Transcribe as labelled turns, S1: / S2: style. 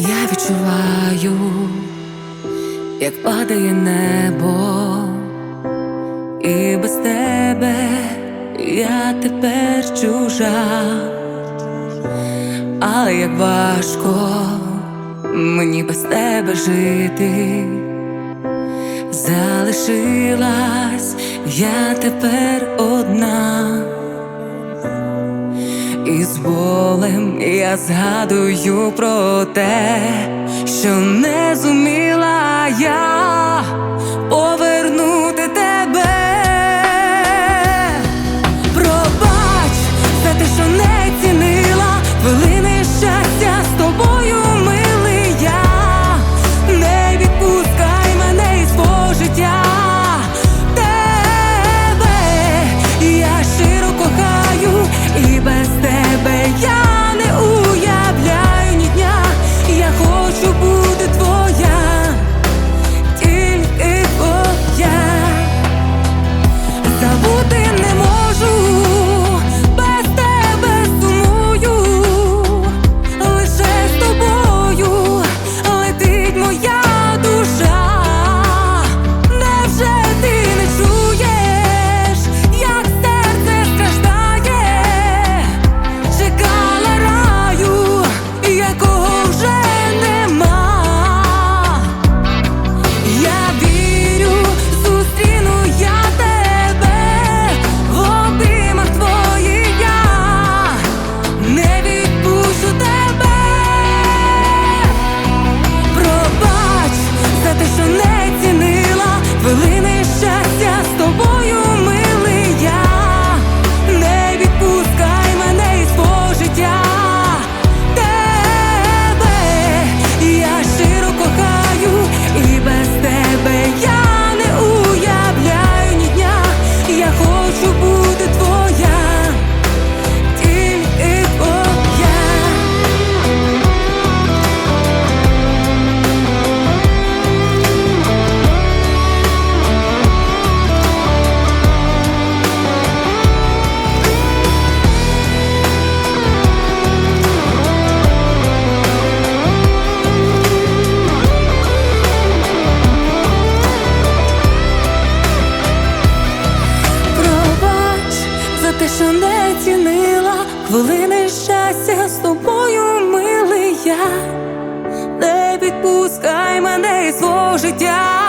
S1: Я відчуваю, як падає небо, і без тебе я тепер чужа, але як важко мені без тебе жити, залишилась я тепер одна. І з болем я згадую про те, що не зуміла я повернути. ти що не цінила хвилини щастя з тобою, милий я не відпускай мене свого життя.